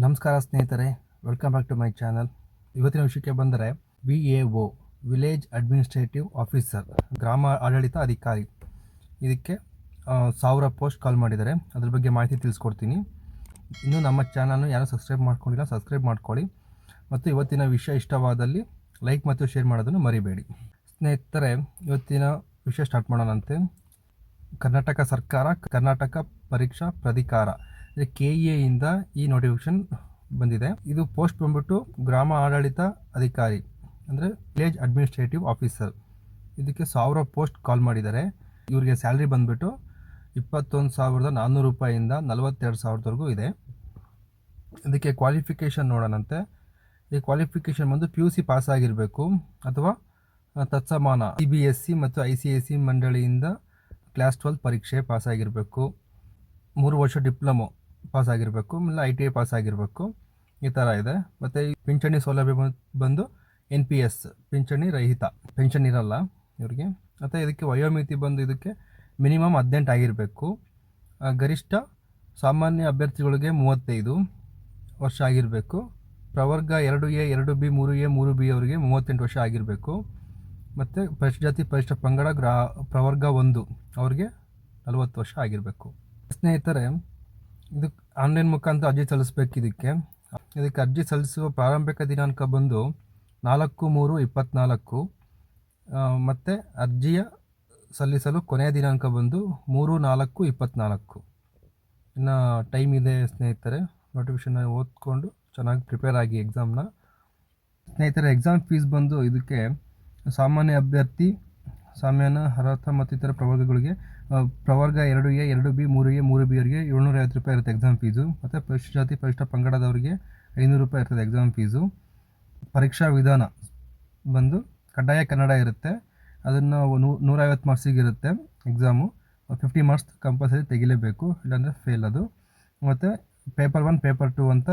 ನಮಸ್ಕಾರ ಸ್ನೇಹಿತರೆ welcome back to my channel ಇವತ್ತಿನ ವಿಷಯಕ್ಕೆ ಬಂದರೆ, V A O village administrative officer ಗ್ರಾಮ ಆಡಳಿತ ಅಧಿಕಾರಿ. ಇದಕ್ಕೆ ಸಾವಿರ ಪೋಸ್ಟ್ ಕಾಲ್ ಮಾಡಿದ್ದಾರೆ. ಅದ್ರ ಬಗ್ಗೆ ಮಾಹಿತಿ ತಿಳಿಸ್ಕೊಡ್ತೀನಿ. ಇನ್ನು ನಮ್ಮ ಚಾನಲ್ನ ಯಾರೂ ಸಬ್ಸ್ಕ್ರೈಬ್ ಮಾಡ್ಕೊಂಡಿಲ್ಲ ಸಬ್ಸ್ಕ್ರೈಬ್ ಮಾಡ್ಕೊಳ್ಳಿ. ಮತ್ತು ಇವತ್ತಿನ ವಿಷಯ ಇಷ್ಟವಾದಲ್ಲಿ ಲೈಕ್ ಮತ್ತು ಶೇರ್ ಮಾಡೋದನ್ನು ಮರಿಬೇಡಿ. ಸ್ನೇಹಿತರೆ, ಇವತ್ತಿನ ವಿಷಯ ಸ್ಟಾರ್ಟ್ ಮಾಡೋಣಂತೆ. ಕರ್ನಾಟಕ ಸರ್ಕಾರ ಕರ್ನಾಟಕ ಪರೀಕ್ಷಾ ಪ್ರಾಧಿಕಾರ ಕೆ ಇಂದ ಈ ನೋಟಿಫಿಕೇಶನ್ ಬಂದಿದೆ. ಇದು ಪೋಸ್ಟ್ ಬಂದ್ಬಿಟ್ಟು ಗ್ರಾಮ ಆಡಳಿತ ಅಧಿಕಾರಿ, ಅಂದರೆ ವಿಲೇಜ್ ಅಡ್ಮಿನಿಸ್ಟ್ರೇಟಿವ್ ಆಫೀಸರ್ ಇದಕ್ಕೆ ಸಾವಿರ ಪೋಸ್ಟ್ ಕಾಲ್ ಮಾಡಿದ್ದಾರೆ. ಇವರಿಗೆ ಸ್ಯಾಲ್ರಿ ಬಂದ್ಬಿಟ್ಟು ಇಪ್ಪತ್ತೊಂದು ಸಾವಿರದ ನಾನ್ನೂರು ರೂಪಾಯಿಂದ ನಲವತ್ತೆರಡು ಸಾವಿರದವರೆಗೂ ಇದೆ. ಇದಕ್ಕೆ ಕ್ವಾಲಿಫಿಕೇಷನ್ ನೋಡೋಣಂತೆ. ಈ ಕ್ವಾಲಿಫಿಕೇಷನ್ ಬಂದು ಪಿ ಯು ಸಿ ಪಾಸ್ ಆಗಿರಬೇಕು, ಅಥವಾ ತತ್ಸಮಾನ ಸಿ ಬಿ ಎಸ್ ಸಿ ಮತ್ತು ಐ ಸಿ ಎಸ್ ಸಿ ಮಂಡಳಿಯಿಂದ ಕ್ಲಾಸ್ ಟ್ವೆಲ್ ಪರೀಕ್ಷೆ ಪಾಸ್ ಆಗಿರಬೇಕು. ಮೂರು ವರ್ಷ ಡಿಪ್ಲೊಮೊ ಪಾಸ್ ಆಗಿರಬೇಕು, ಇಲ್ಲ ಐ ಟಿ ಐ ಪಾಸ್ ಆಗಿರಬೇಕು, ಈ ಥರ ಇದೆ. ಮತ್ತು ಪಿಂಚಣಿ ಸೌಲಭ್ಯ ಬಂದ್- ಎನ್ ಪಿ ಎಸ್ ಪಿಂಚಣಿ ರಹಿತ. ಪೆನ್ಷನ್ ಇರಲ್ಲ ಇವರಿಗೆ. ಮತ್ತು ಇದಕ್ಕೆ ವಯೋಮಿತಿ ಬಂದು ಇದಕ್ಕೆ ಮಿನಿಮಮ್ ಹದಿನೆಂಟು ಆಗಿರಬೇಕು. ಗರಿಷ್ಠ ಸಾಮಾನ್ಯ ಅಭ್ಯರ್ಥಿಗಳಿಗೆ ಮೂವತ್ತೈದು ವರ್ಷ ಆಗಿರಬೇಕು. ಪ್ರವರ್ಗ ಎರಡು ಎ, ಎರಡು ಬಿ, ಮೂರು ಎ, ಮೂರು ಬಿ ಅವರಿಗೆ ಮೂವತ್ತೆಂಟು ವರ್ಷ ಆಗಿರಬೇಕು. ಮತ್ತು ಪರಿಶಿಷ್ಟ ಜಾತಿ, ಪರಿಶಿಷ್ಟ ಪಂಗಡ ಗ್ರಾ ಪ್ರವರ್ಗ ಒಂದು ಅವ್ರಿಗೆ ನಲವತ್ತು ವರ್ಷ ಆಗಿರಬೇಕು. ಸ್ನೇಹಿತರೆ ಇದು ಆನ್ಲೈನ್ ಮುಖಾಂತರ ಅರ್ಜಿ ಸಲ್ಲಿಸಬೇಕು ಇದಕ್ಕೆ. ಇದಕ್ಕೆ ಅರ್ಜಿ ಸಲ್ಲಿಸುವ ಪ್ರಾರಂಭಿಕ ದಿನಾಂಕ ಬಂದು ನಾಲ್ಕು ಮೂರು ಇಪ್ಪತ್ತ್ನಾಲ್ಕು ಮತ್ತು ಅರ್ಜಿಯ ಸಲ್ಲಿಸಲು ಕೊನೆಯ ದಿನಾಂಕ ಬಂದು ಮೂರು ನಾಲ್ಕು ಇಪ್ಪತ್ತ್ನಾಲ್ಕು ಇನ್ನು ಟೈಮ್ ಇದೆ ಸ್ನೇಹಿತರೆ. ನೋಟಿಫಿಕೇಷನ್ ಓದ್ಕೊಂಡು ಚೆನ್ನಾಗಿ ಪ್ರಿಪೇರ್ ಆಗಿ ಎಕ್ಸಾಮ್ನ ಸ್ನೇಹಿತರೆ ಎಕ್ಸಾಮ್ ಫೀಸ್ ಬಂದು ಇದಕ್ಕೆ ಸಾಮಾನ್ಯ ಅಭ್ಯರ್ಥಿ ಸಾಮಾನ್ಯ ಅರ್ಹತಾ ಮತ್ತಿತರ ಪ್ರವರ್ಗಗಳಿಗೆ ಪ್ರವರ್ಗ ಎರಡು ಎ, ಎರಡು ಬಿ, ಮೂರು ಎ, ಮೂರು ಬಿ ಅವರಿಗೆ ಏಳ್ನೂರ ಐವತ್ತು ರೂಪಾಯಿ ಇರುತ್ತೆ ಎಕ್ಸಾಮ್ ಫೀಸು ಮತ್ತು ಪರಿಶಿಷ್ಟ ಜಾತಿ ಪರಿಶಿಷ್ಟ ಪಂಗಡದವರಿಗೆ ಐನೂರು ರೂಪಾಯಿ ಇರ್ತದೆ ಎಕ್ಸಾಮ್ ಫೀಸು ಪರೀಕ್ಷಾ ವಿಧಾನ ಬಂದು ಕಡ್ಡಾಯ ಕನ್ನಡ ಇರುತ್ತೆ. ಅದನ್ನು ನೂ- ನೂರೈವತ್ತು ಮಾರ್ಕ್ಸಿಗೆ ಇರುತ್ತೆ ಎಕ್ಸಾಮು ಫಿಫ್ಟಿ ಮಾರ್ಕ್ಸ್ ಕಂಪಲ್ಸರಿ ತೆಗಿಲೇಬೇಕು, ಇಲ್ಲಾಂದರೆ ಫೇಲ್ ಅದು. ಮತ್ತು ಪೇಪರ್ ಒನ್ ಪೇಪರ್ ಟು ಅಂತ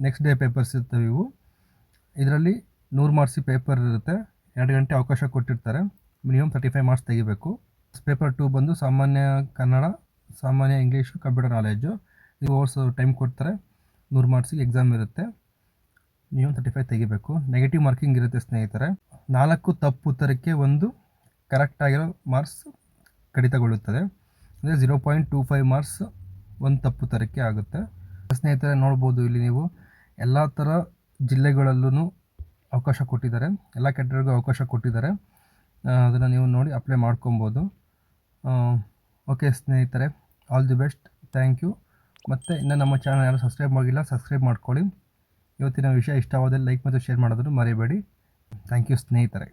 ನೆಕ್ಸ್ಟ್ ಡೇ ಪೇಪರ್ಸ್ ಇರ್ತವೆ ಇವು. ಇದರಲ್ಲಿ ನೂರು ಮಾರ್ಕ್ಸಿಗೆ ಪೇಪರ್ ಇರುತ್ತೆ. ಎರಡು ಗಂಟೆ ಅವಕಾಶ ಕೊಟ್ಟಿರ್ತಾರೆ. ಮಿನಿಮಮ್ ತರ್ಟಿ ಫೈವ್ ಮಾರ್ಕ್ಸ್ ತೆಗಿಬೇಕು. ಪೇಪರ್ ಟು ಬಂದು ಸಾಮಾನ್ಯ ಕನ್ನಡ, ಸಾಮಾನ್ಯ ಇಂಗ್ಲೀಷು ಕಂಪ್ಯೂಟರ್ ನಾಲೆಜು ಇದು ಓರ್ಸ್ ಟೈಮ್ ಕೊಡ್ತಾರೆ. ನೂರು ಮಾರ್ಕ್ಸಿಗೆ ಎಕ್ಸಾಮ್ ಇರುತ್ತೆ. ಮಿನಿಮಮ್ ತರ್ಟಿ ಫೈವ್ ತೆಗಿಬೇಕು. ನೆಗೆಟಿವ್ ಮಾರ್ಕಿಂಗ್ ಇರುತ್ತೆ ಸ್ನೇಹಿತರೆ. ನಾಲ್ಕು ತಪ್ಪು ಉತ್ತರಕ್ಕೆ ಒಂದು ಕರೆಕ್ಟಾಗಿರೋ ಮಾರ್ಕ್ಸ್ ಕಡಿತಗೊಳ್ಳುತ್ತದೆ. ಅಂದರೆ zero point two five marks ಒಂದು ತಪ್ಪು ಉತ್ತರಕ್ಕೆ ಆಗುತ್ತೆ. ಸ್ನೇಹಿತರೆ, ನೋಡ್ಬೋದು ಇಲ್ಲಿ ನೀವು. ಎಲ್ಲ ಥರ ಜಿಲ್ಲೆಗಳಲ್ಲೂ ಅವಕಾಶ ಕೊಟ್ಟಿದ್ದಾರೆ. ಎಲ್ಲ ಕೆಟ್ಟರಿಗೂ ಅವಕಾಶ ಕೊಟ್ಟಿದ್ದಾರೆ. ಅದನ್ನು ನೀವು ನೋಡಿ ಅಪ್ಲೈ ಮಾಡ್ಕೊಬೋದು. ಓಕೆ ಸ್ನೇಹಿತರೆ all the best thank you ಮತ್ತು ಇನ್ನು ನಮ್ಮ ಚಾನಲ್ ಯಾರು ಸಬ್ಸ್ಕ್ರೈಬ್ ಮಾಡಿಲ್ಲ ಸಬ್ಸ್ಕ್ರೈಬ್ ಮಾಡ್ಕೊಳ್ಳಿ. ಇವತ್ತಿನ ವಿಷಯ ಇಷ್ಟವಾದಲ್ಲಿ ಲೈಕ್ ಮತ್ತು ಶೇರ್ ಮಾಡೋದನ್ನು ಮರಿಬೇಡಿ. ಥ್ಯಾಂಕ್ ಯು ಸ್ನೇಹಿತರೆ.